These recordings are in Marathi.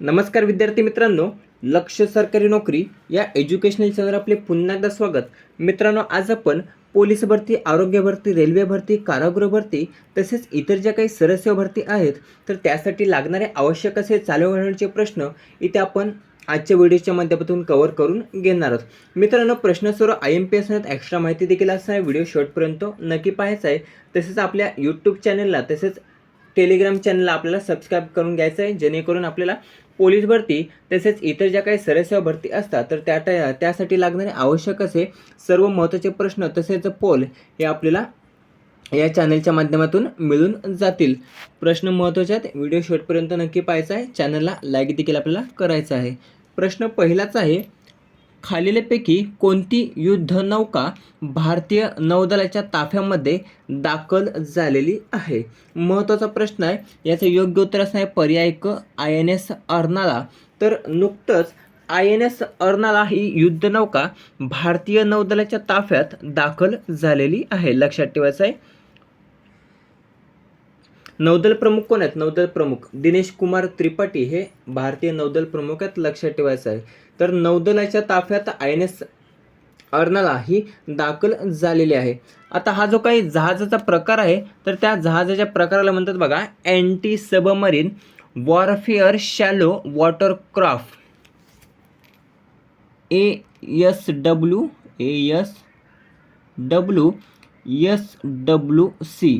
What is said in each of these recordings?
नमस्कार विद्यार्थी मित्रांनो लक्ष सरकारी नोकरी या एज्युकेशनल चॅनल आपले पुन्हा एकदा स्वागत. मित्रांनो आज आपण पोलीस भरती आरोग्य भरती रेल्वे भरती कारागृह भरती तसेच इतर ज्या काही सरसेवा भरती आहेत तर त्यासाठी लागणारे आवश्यक असे चालू घडण्याचे प्रश्न इथे आपण आजच्या व्हिडिओच्या माध्यमातून कव्हर करून घेणार आहोत. मित्रांनो प्रश्न सर्व आय एम पी असण्यात एक्स्ट्रा माहिती देखील असणार आहे. व्हिडिओ शॉर्टपर्यंत नक्की पाहायचा आहे. तसेच आपल्या यूट्यूब चॅनलला तसेच टेलिग्राम चॅनलला आपल्याला सबस्क्राईब करून घ्यायचं आहे जेणेकरून आपल्याला पोलीस भरती तसेच इतर ज्या काही सरसेवा भरती असतात तर त्या त्या- त्यासाठी लागणारे आवश्यक असे सर्व महत्त्वाचे प्रश्न तसेच पोल हे आपल्याला या चॅनलच्या माध्यमातून मिळून जातील. प्रश्न महत्त्वाचे आहेत व्हिडिओ शेवटपर्यंत नक्की पाहायचा आहे चॅनलला लाईक देखील आपल्याला करायचा आहे. प्रश्न पहिलाच आहे खालीलपैकी कोणती युद्धनौका भारतीय नौदलाच्या ताफ्यामध्ये दाखल झालेली आहे? महत्त्वाचा प्रश्न आहे याचं योग्य उत्तर असं आहे पर्याय क आय एन एस अर्नाला. तर नुकतंच आय एन एस अर्नाला ही युद्धनौका भारतीय नौदलाच्या ताफ्यात दाखल झालेली आहे. लक्षात ठेवायचं आहे. नौदल प्रमुख कोण आहेत? नौदल प्रमुख दिनेश कुमार त्रिपाठी हे भारतीय नौदल प्रमुख आहेत. लक्षात ठेवायचं आहे. तर नौदलाच्या ताफ्यात आय एन एस अर्नाला ही दाखल झालेली आहे. आता हा जो काही जहाजाचा प्रकार आहे तर त्या जहाजाच्या प्रकाराला म्हणतात बघा anti submarine warfare shallow watercraft A S W A S W S W C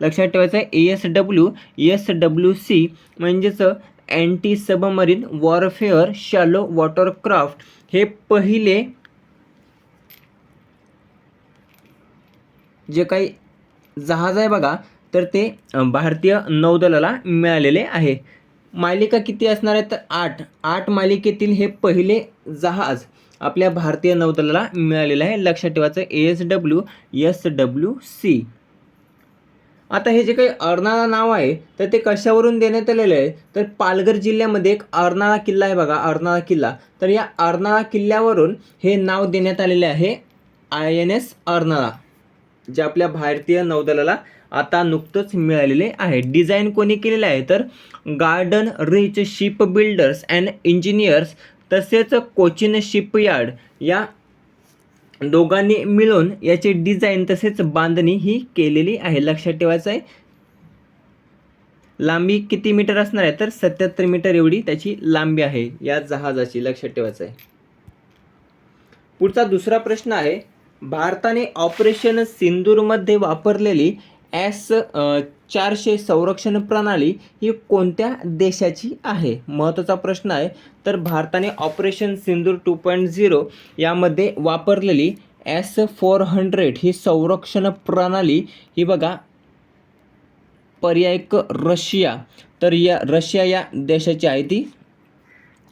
लक्षात ठेवायचं आहे A S W S W C म्हणजेच anti submarine warfare shallow watercraft हे पहिले जे काही जहाज आहे बघा तर ते भारतीय नौदलाला मिळालेले आहे. मालिका किती असणार आहेत? तर आठ. आठ मालिकेतील हे पहिले जहाज आपल्या भारतीय नौदलाला मिळालेलं आहे. लक्षात ठेवायचं A S W S W C आता हे जे काही अर्नाळा नाव आहे तर ते कशावरून देण्यात आलेलं आहे? तर पालघर जिल्ह्यामध्ये एक अर्नाळा किल्ला आहे बघा अर्नाळा किल्ला. तर या अर्नाळा किल्ल्यावरून हे नाव देण्यात आलेले आहे आय एन एस अर्नाळा जे आपल्या भारतीय नौदलाला आता नुकतंच मिळालेले आहे. डिझाईन कोणी केलेलं आहे? तर garden reach ship builders and engineers तसेच कोचिन शिपयार्ड या दोघांनी मिळून याची डिझाईन तसेच बांधणी ही केलेली आहे. लक्षात ठेवायचं आहे. लांबी किती मीटर असणार आहे? तर सत्याहत्तर मीटर एवढी त्याची लांबी आहे. या जहाजाची लक्षात ठेवायचं आहे. पुढचा दुसरा प्रश्न आहे. भारताने ऑपरेशन सिंदूरमध्ये वापरलेली एस चारशे संरक्षण प्रणाली ही कोणत्या देशाची आहे? महत्त्वाचा प्रश्न आहे. तर भारताने operation Sindoor two point zero यामध्ये वापरलेली एस फोर हंड्रेड ही संरक्षण प्रणाली ही बघा पर्याय रशिया. तर या रशिया या देशाची आहे ती.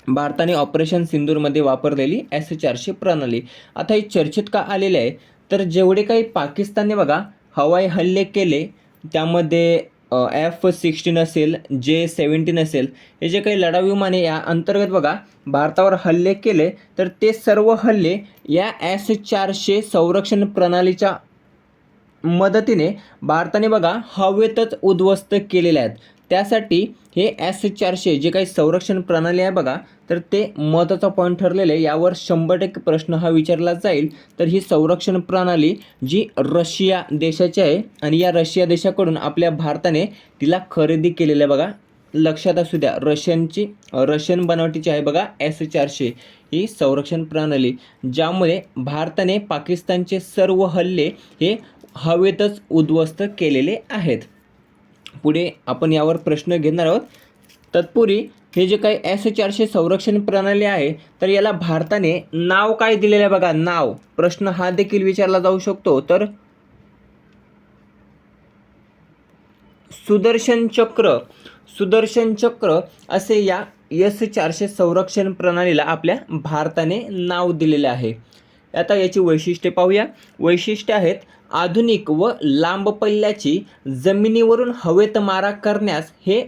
भारताने ऑपरेशन सिंदूरमध्ये वापरलेली एस चारशे प्रणाली. आता ही चर्चेत का आलेले आहे? तर जेवढे काही पाकिस्तानने बघा हवाई हल्ले केले त्यामध्ये एफ सिक्स्टीन असेल जे सेवन्टीन असेल हे जे काही लढाऊ विमाने या अंतर्गत बघा भारतावर हल्ले केले तर ते सर्व हल्ले या एस चारशे संरक्षण प्रणालीच्या मदतीने भारताने बघा हवेतच उद्ध्वस्त केलेले आहेत. त्यासाठी हे एस चारशे जे काही संरक्षण प्रणाली आहे बघा तर ते महत्त्वाचा पॉईंट ठरलेलं आहे. यावर शंभर टक्के प्रश्न हा विचारला जाईल. तर ही संरक्षण प्रणाली जी रशिया देशाची आहे आणि या रशिया देशाकडून आपल्या भारताने तिला खरेदी केलेलं आहे बघा. लक्षात असू द्या रशियनची रशियन बनावटीची आहे बघा एस चारशे. ही संरक्षण प्रणाली ज्यामुळे भारताने पाकिस्तानचे सर्व हल्ले हे हवेतच उद्ध्वस्त केलेले आहेत. पुढे आपण यावर प्रश्न घेणार आहोत. तत्पूर्वी हे जे काही एस चारशे संरक्षण प्रणाली आहे तर याला भारताने नाव काय दिलेलं आहे बघा नाव. प्रश्न हा देखील विचारला जाऊ शकतो. तर सुदर्शन चक्र सुदर्शन चक्र असे या एस चारशे संरक्षण प्रणालीला आपल्या भारताने नाव दिलेले आहे. आता याची वैशिष्ट्ये पाहूया. वैशिष्ट्ये आहेत आधुनिक व लांब पल्ल्याची जमिनीवरून हवेत मारा करण्यास हे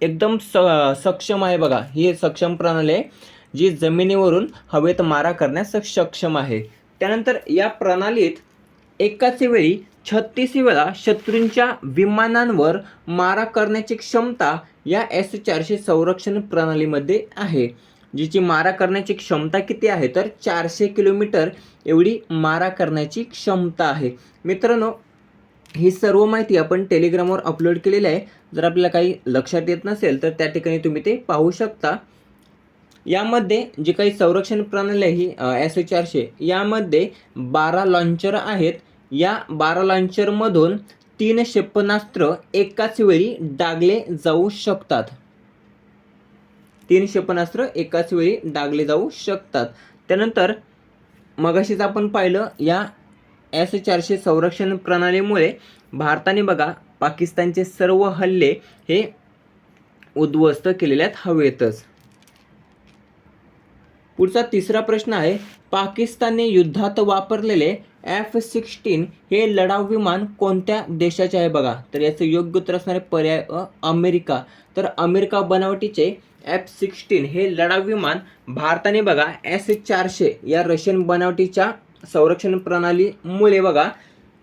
एकदम स सक्षम आहे बघा. ही सक्षम प्रणाली आहे जी जमिनीवरून हवेत मारा करण्यास सक्षम आहे. त्यानंतर या प्रणालीत एकाच वेळी छत्तीस वेळा शत्रूंच्या विमानांवर मारा करण्याची क्षमता या एस चारशे संरक्षण प्रणालीमध्ये आहे. जिची मारा करण्याची क्षमता किती आहे? तर चारशे किलोमीटर एवढी मारा करण्याची क्षमता आहे. मित्रांनो ही सर्व माहिती आपण टेलिग्रामवर अपलोड केलेली आहे. जर आपल्याला काही लक्षात येत नसेल तर त्या ठिकाणी तुम्ही ते पाहू शकता. यामध्ये जी काही संरक्षण प्रणाली आहे ही एस चारशे यामध्ये बारा लॉन्चर आहेत. या बारा लॉन्चरमधून तीन क्षेपणास्त्र एकाच वेळी डागले जाऊ शकतात. तीन क्षेपणास्त्र एकाच वेळी डागले जाऊ शकतात. त्यानंतर मगाशीच आपण पाहिलं या एस चारशे संरक्षण प्रणालीमुळे भारताने बघा पाकिस्तानचे सर्व हल्ले हे उद्ध्वस्त केलेले आहेत हवेतच. पुढचा तिसरा प्रश्न आहे पाकिस्तानने युद्धात वापरलेले एफ सिक्स्टीन हे लढाऊ विमान कोणत्या देशाचे आहे बघा. तर याचं योग्य उत्तर असणारे पर्याय अमेरिका. तर अमेरिका बनावटीचे एफ सिक्स्टीन हे लढाऊ विमान भारताने बघा एस चारशे या रशियन बनावटीच्या संरक्षण प्रणालीमुळे बघा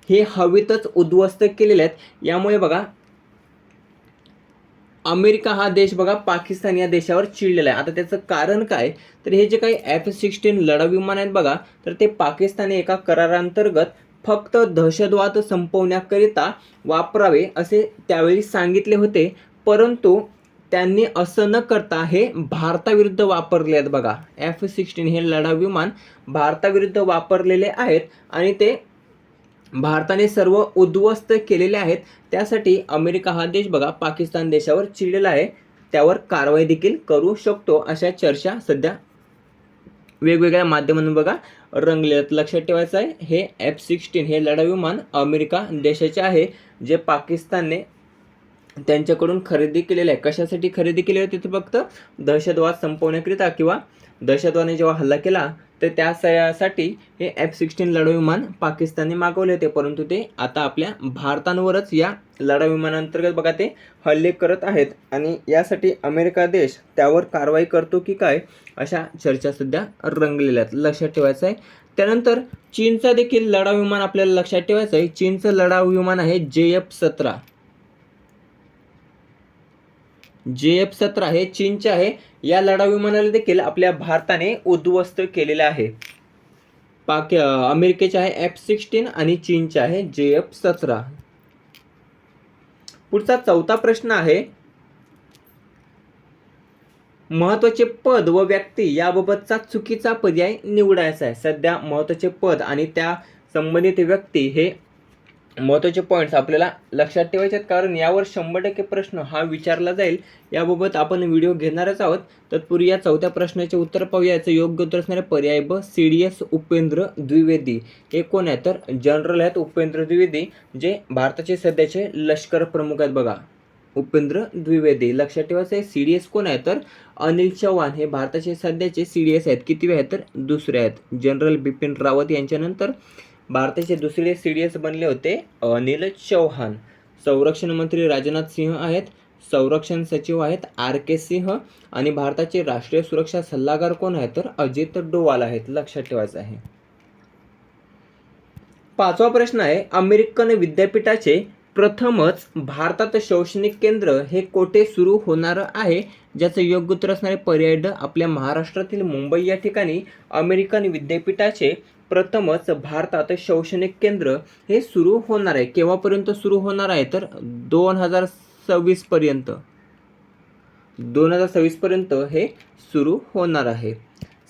हे हवेतच उद्ध्वस्त केलेले आहेत. यामुळे बघा अमेरिका हा देश बघा पाकिस्तान या देशावर चिडलेला आहे. आता त्याचं कारण काय? तर हे जे काही एफ सिक्स्टीन लढाऊ विमान आहेत बघा तर ते पाकिस्तानी एका करारांतर्गत फक्त दहशतवाद संपवण्याकरिता वापरावे असे त्यावेळी सांगितले होते. परंतु त्यांनी असं न करता हे भारताविरुद्ध वापरले आहेत बघा. एफ सिक्स्टीन हे लढाऊ विमान भारताविरुद्ध वापरलेले आहेत आणि ते भारताने सर्व उद्ध्वस्त केलेले आहेत. त्यासाठी अमेरिका हा देश बघा पाकिस्तान देशावर चिडलेला आहे. त्यावर कारवाई देखील करू शकतो अशा चर्चा सध्या वेगवेगळ्या माध्यमातून बघा रंगले आहेत. लक्षात ठेवायचं आहे हे एफ सिक्स्टीन हे लढाऊ विमान अमेरिका देशाचे आहे जे पाकिस्तानने त्यांच्याकडून खरेदी केलेलं आहे. कशासाठी खरेदी केली होती तर फक्त दहशतवाद संपवण्याकरिता किंवा दहशतवादाने जेव्हा हल्ला केला तर त्यासाठी हे एफ सिक्स्टीन लढाऊ विमान पाकिस्तानने मागवले होते. परंतु ते आता आपल्या भारतांवरच या लढाऊ विमानांतर्गत बघा ते हल्ले करत आहेत. आणि यासाठी अमेरिका देश त्यावर कारवाई करतो की काय अशा चर्चा सध्या रंगलेल्या आहेत. लक्षात ठेवायचं आहे. त्यानंतर चीनचा देखील लढाऊ विमान आपल्याला लक्षात ठेवायचं आहे. चीनचं लढाऊ विमान आहे जे एफ सतरा. जे एफ सतरा हे चीनचे आहे या लढाऊ विमानाला देखील आपल्या भारताने उद्ध्वस्त केलेलं आहे. पाक अमेरिकेचे आहे एफ सिक्स्टीन आणि चीनचे आहे जे एफ सतरा. पुढचा चौथा प्रश्न आहे महत्त्वाचे पद व व्यक्ती याबाबतचा चुकीचा पर्याय निवडायचा आहे. सध्या महत्त्वाचे पद आणि त्या संबंधित व्यक्ती हे महत्त्वाचे पॉईंट्स आपल्याला लक्षात ठेवायचे आहेत कारण यावर शंभर टक्के प्रश्न हा विचारला जाईल. याबाबत आपण व्हिडिओ घेणारच आहोत. तत्पूर्वी या चौथ्या प्रश्नाचे उत्तर पाहूया. याचं योग्य उत्तर असणारे पर्याय ब C D S Upendra Dwivedi. हे कोण आहे तर? जनरल आहेत उपेंद्र द्विवेदी जे भारताचे सध्याचे लष्कर प्रमुख आहेत बघा. उपेंद्र द्विवेदी. लक्षात ठेवायचं आहे सी डी एस कोण आहे तर? अनिल चव्हाण. हे भारताचे सध्याचे सी डी एस आहेत. किती आहेत तर? दुसरे आहेत. जनरल बिपिन रावत यांच्यानंतर भारताचे दुसरे सी डी एस बनले होते नीलज चौहान. संरक्षण मंत्री राजनाथ सिंह आहेत संरक्षण सचिव आहेत आर के सिंह आणि भारताचे राष्ट्रीय सुरक्षा सल्लागार कोण आहेत तर अजित डोवाल आहेत लक्षात ठेवायचं आहे. पाचवा प्रश्न आहे अमेरिकन विद्यापीठाचे प्रथमच भारतात शैक्षणिक केंद्र हे कोठे सुरू होणार आहे ज्याचं योग्य उत्तर असणारे पर्याय आपल्या महाराष्ट्रातील मुंबई या ठिकाणी अमेरिकन विद्यापीठाचे प्रथमच भारतात शैक्षणिक केंद्र हे सुरू होणार आहे. केव्हापर्यंत सुरू होणार आहे? तर दोन हजार सव्वीसपर्यंत दोन हजार सव्वीसपर्यंत हे सुरू होणार आहे.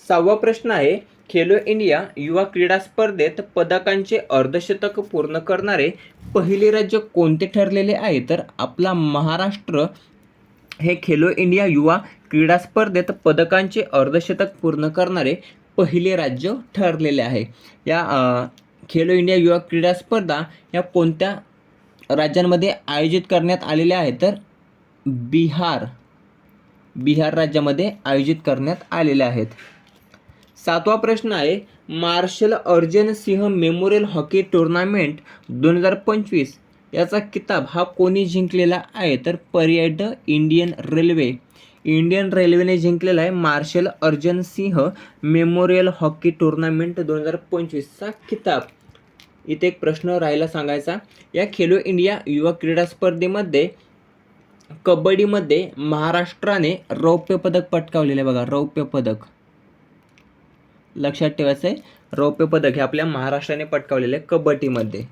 सहावा प्रश्न आहे खेलो इंडिया युवा क्रीडा स्पर्धेत पदकांचे अर्धशतक पूर्ण करणारे पहिले राज्य कोणते ठरलेले आहे? तर आपला महाराष्ट्र हे खेलो इंडिया युवा क्रीडा स्पर्धेत पदकांचे अर्धशतक पूर्ण करणारे पहिले राज्य ठरलेले आहे. या खेलो इंडिया युवा क्रीडा स्पर्धा या कोणत्या राज्यांमध्ये आयोजित करण्यात आलेल्या आहेत तर बिहार बिहार राज्यामध्ये आयोजित करण्यात आलेल्या आहेत. सातवा प्रश्न आहे marshal Arjan Singh memorial hockey tournament दोन हजार पंचवीस याचा किताब हा कोणी जिंकलेला आहे? तर पर्याय इंडियन रेल्वे. इंडियन रेल्वेने जिंकलेला आहे marshal Arjan Singh memorial hockey tournament दोन हजार पंचवीसचा किताब इथे एक प्रश्न राहायला सांगायचा. या खेलो इंडिया युवा क्रीडा स्पर्धेमध्ये कबड्डीमध्ये महाराष्ट्राने रौप्य पदक पटकावलेलं आहे बघा रौप्य पदक. लक्षात ठेवायचं आहे रौप्य पदक हे आपल्या महाराष्ट्राने पटकावलेलं आहे कबड्डीमध्ये.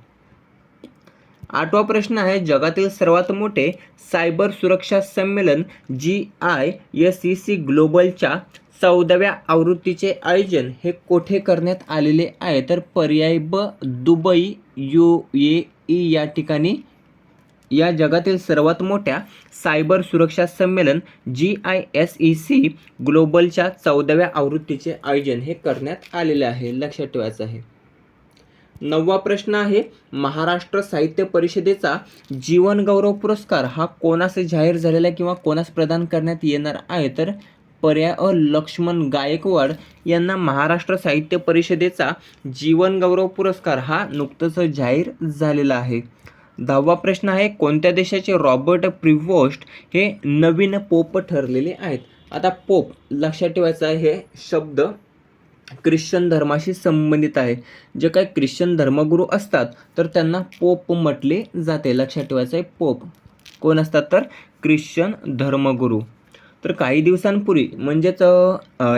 आठवा प्रश्न आहे जगातील सर्वात मोठे सायबर सुरक्षा संमेलन G I S C C ग्लोबलच्या चौदाव्या आवृत्तीचे आयोजन हे कोठे करण्यात आलेले आहे? तर पर्याय ब दुबई यू ए ई या ठिकाणी. या जगातील सर्वात मोठ्या सायबर सुरक्षा संमेलन G I S E C ग्लोबलच्या चौदाव्या आवृत्तीचे आयोजन हे करण्यात आलेले आहे. लक्षात ठेवायचं आहे. नववा प्रश्न आहे महाराष्ट्र साहित्य परिषदेचा जीवनगौरव पुरस्कार हा कोणास जाहीर झालेला आहे किंवा कोणास प्रदान करण्यात येणार आहे? तर पर्याय अ. लक्ष्मण गायकवाड यांना महाराष्ट्र साहित्य परिषदेचा जीवनगौरव पुरस्कार हा नुकतंच जाहीर झालेला आहे. दहावा प्रश्न आहे कोणत्या देशाचे रॉबर्ट प्रिवोस्ट हे नवीन पोप ठरलेले आहेत? आता पोप लक्षात ठेवायचं आहे हे शब्द. ख्रिश्चन धर्माशी संबंधित आहे. जे काही ख्रिश्चन धर्मगुरू असतात तर त्यांना पोप म्हटले जाते. लक्षात ठेवायचं आहे पोप. कोण असतात तर? ख्रिश्चन धर्मगुरू. तर काही दिवसांपूर्वी म्हणजेच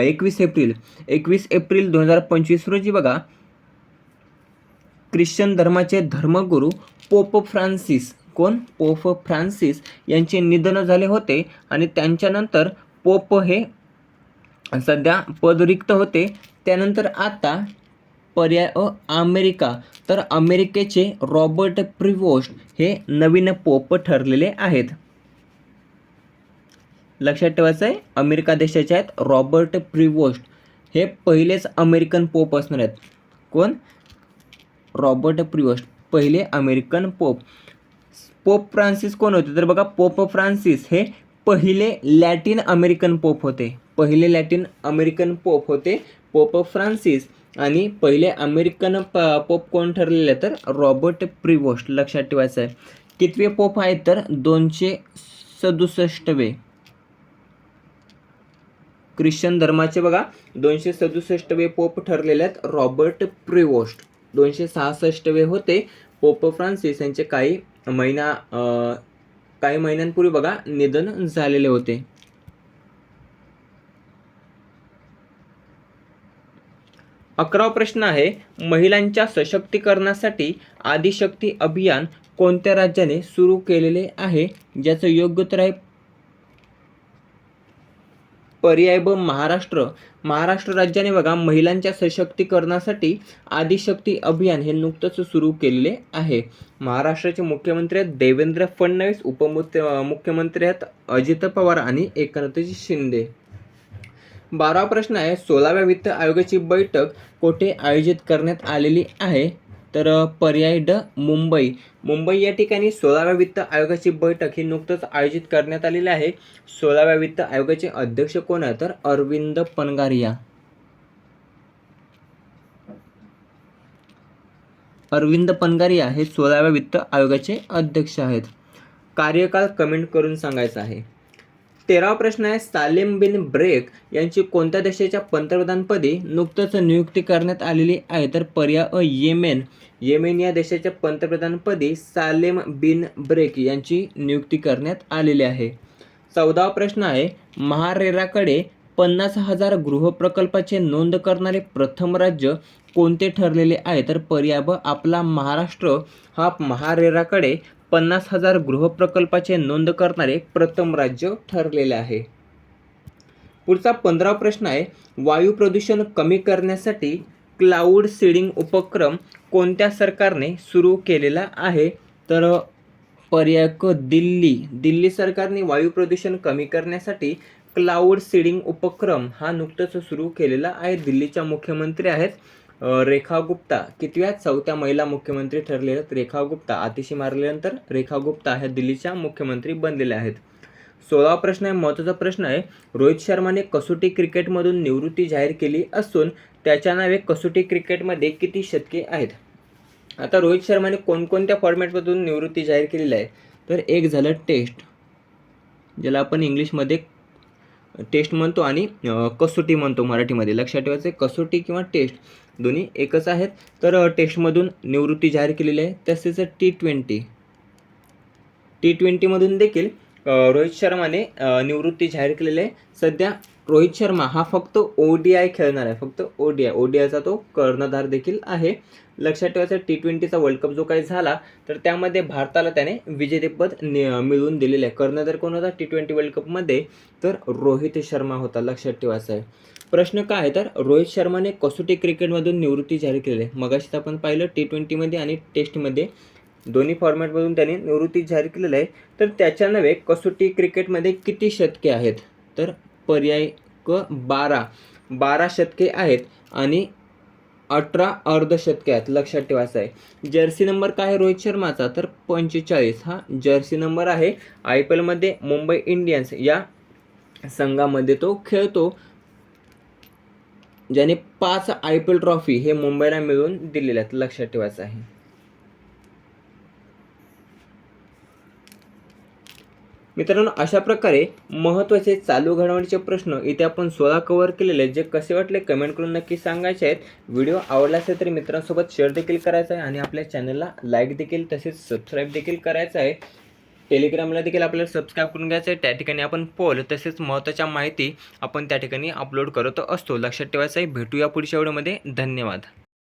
एकवीस एप्रिल एकवीस एप्रिल दोन हजार पंचवीस रोजी बघा ख्रिश्चन धर्माचे धर्मगुरू पोप फ्रान्सिस. कोण? पोप फ्रान्सिस यांचे निधन झाले होते आणि त्यांच्यानंतर पोप हे सध्या पद रिक्त होते. त्यानंतर आता पर्याय अ अमेरिका. तर अमेरिकेचे रॉबर्ट प्रिवोस्ट हे नवीन पोप ठरलेले आहेत. लक्षात ठेवायचं आहे अमेरिका देशाचे आहेत रॉबर्ट प्रिवोस्ट. हे पहिलेच अमेरिकन पोप असणार आहेत. कोण? रॉबर्ट प्रिवोस्ट पहिले अमेरिकन पोप. पोप फ्रान्सिस कोण होते? तर बघा पोप फ्रान्सिस हे पहिले लॅटिन अमेरिकन पोप होते. पहिले लॅटिन अमेरिकन पोप होते पोप फ्रान्सिस आणि पहिले अमेरिकन प पोप कोण ठरलेले तर रॉबर्ट प्रिवोस्ट. लक्षात ठेवायचं आहे. कितवे पोप आहेत तर दोनशे सदुसष्टवे. ख्रिश्चन धर्माचे बघा दोनशे सदुसष्टवे पोप ठरलेले आहेत रॉबर्ट प्रिवोस्ट. दोनशे सहासष्टवे होते पोप फ्रान्सिस. यांचे काही महिना काही महिन्यांपूर्वी बघा निधन झालेले होते. अकरावा प्रश्न आहे महिलांच्या सशक्तीकरणासाठी आदिशक्ती अभियान कोणत्या राज्याने सुरू केलेले आहे? ज्याचं योग्य उत्तर आहे पर्याय ब महाराष्ट्र. महाराष्ट्र राज्याने बघा महिलांच्या सशक्तीकरणासाठी आदिशक्ती अभियान हे नुकतंच सुरू केलेले आहे. महाराष्ट्राचे मुख्यमंत्री आहेत देवेंद्र फडणवीस उपमुख्य मुख्यमंत्री आहेत अजित पवार आणि एकनाथजी शिंदे. बारावा प्रश्न आहे सोळाव्या वित्त आयोगाची बैठक कोठे आयोजित करण्यात आलेली आहे? तर पर्याय ड मुंबई. मुंबई या ठिकाणी सोळाव्या वित्त आयोगाची बैठक ही नुकतंच आयोजित करण्यात आलेली आहे. सोळाव्या वित्त आयोगाचे अध्यक्ष कोण आहे तर अरविंद पनगारिया अरविंद पनगारिया हे सोळाव्या वित्त आयोगाचे अध्यक्ष आहेत. कार्यकाल कमेंट करून सांगायचं आहे. तेरावा प्रश्न आहे सालेम बिन ब्रेक यांची कोणत्या देशाच्या पंतप्रधानपदी नुकतंच नियुक्ती करण्यात आलेली आहे? तर पर्याय अ येमेन. येमेन या देशाच्या पंतप्रधानपदी सालेम बिन ब्रेक यांची नियुक्ती करण्यात आलेली आहे. चौदावा प्रश्न आहे महारेराकडे पन्नास हजार गृहप्रकल्पाचे नोंद करणारे प्रथम राज्य कोणते ठरलेले आहे? तर पर्याय ब आपला महाराष्ट्र. हा महारेराकडे पन्नास हजार गृहप्रकल्पाचे नोंद करणारे प्रथम राज्य ठरलेले आहे. पुढचा पंधरा प्रश्न आहे वायू प्रदूषण कमी करण्यासाठी क्लाउड सीडिंग उपक्रम कोणत्या सरकारने सुरू केलेला आहे? तर पर्याय क दिल्ली. दिल्ली सरकारने वायू प्रदूषण कमी करण्यासाठी क्लाउड सीडिंग उपक्रम हा नुकतंच सुरू केलेला आहे. दिल्लीच्या मुख्यमंत्री आहेत रेखा गुप्ता. कितव्या चौथ्या महिला मुख्यमंत्री ठरलेल्या रेखा गुप्ता. आतिशी मारल्यानंतर रेखा गुप्ता ह्या दिल्लीच्या मुख्यमंत्री बनलेल्या आहेत. सोळावा प्रश्न आहे महत्त्वाचा प्रश्न आहे रोहित शर्माने कसोटी क्रिकेटमधून निवृत्ती जाहीर केली असून त्याच्या नावे कसोटी क्रिकेटमध्ये किती शतके आहेत? आता रोहित शर्माने कोणकोणत्या फॉर्मॅटमधून निवृत्ती जाहीर केलेली आहे तर एक झालं टेस्ट ज्याला आपण इंग्लिशमध्ये टेस्ट म्हणतो आणि कसोटी म्हणतो मराठीमध्ये. लक्षात ठेवायचं कसोटी किंवा टेस्ट दोन्ही एकच आहेत. तर टेस्टमधून निवृत्ती जाहीर केलेली आहे. तसेच टी ट्वेंटी. टी ट्वेंटीमधून देखील रोहित शर्माने निवृत्ती जाहीर केलेली आहे. सध्या रोहित शर्मा हा फक्त ओ डी आय खेळणार आहे. फक्त O D I. O D आयचा तो कर्णधार देखील आहे. लक्षात ठेवायचं टी ट्वेंटीचा वर्ल्ड कप जो काही झाला तर त्यामध्ये भारताला त्याने विजेतेपद मिळवून दिलेलं आहे. कर्णधार कोण होता? टी ट्वेंटी वर्ल्ड कपमध्ये तर रोहित शर्मा होता लक्षात ठेवायचं आहे. प्रश्न काय आहे? तर रोहित शर्माने कसोटी क्रिकेटमधून निवृत्ती जाहीर केलेली आहे. मगाशीच आपण पाहिलं टी ट्वेंटीमध्ये आणि टेस्टमध्ये दोन्ही फॉर्मॅटमधून त्याने निवृत्ती जाहीर केलेलं आहे. तर त्याच्या नव्हे कसोटी क्रिकेटमध्ये किती शतके आहेत? तर पर्याय क बारा. बारा शतके आहेत आणि अठरा अर्धशतके आहेत लक्षात ठेवायचं आहे. जर्सी नंबर काय आहे रोहित शर्माचा? तर पंचेचाळीस. हा जर्सी नंबर आहे. आय पी एलमध्ये मुंबई इंडियन्स या संघामध्ये तो खेळतो. ज्याने पाच आय पी एल ट्रॉफी हे मुंबईला मिळवून दिलेल्या आहेत. लक्षात ठेवायचं आहे. मित्रांनो अशा प्रकारे महत्त्वाचे चालू घडामोडीचे प्रश्न इथे आपण सोळा कव्हर केलेले आहेत जे कसे वाटले कमेंट करून नक्की सांगायचे आहेत. व्हिडिओ आवडला असेल तरी मित्रांसोबत शेअर देखील करायचा आहे आणि आपल्या चॅनलला लाईक देखील तसेच सबस्क्राईब देखील करायचं आहे. टेलिग्रामला देखील आपल्याला सबस्क्राईब करून घ्यायचं आहे. त्या ठिकाणी आपण पोल तसेच महत्त्वाच्या माहिती आपण त्या ठिकाणी अपलोड करत असतो. लक्षात ठेवायचं आहे. भेटूया पुढच्या व्हिडिओमध्ये धन्यवाद.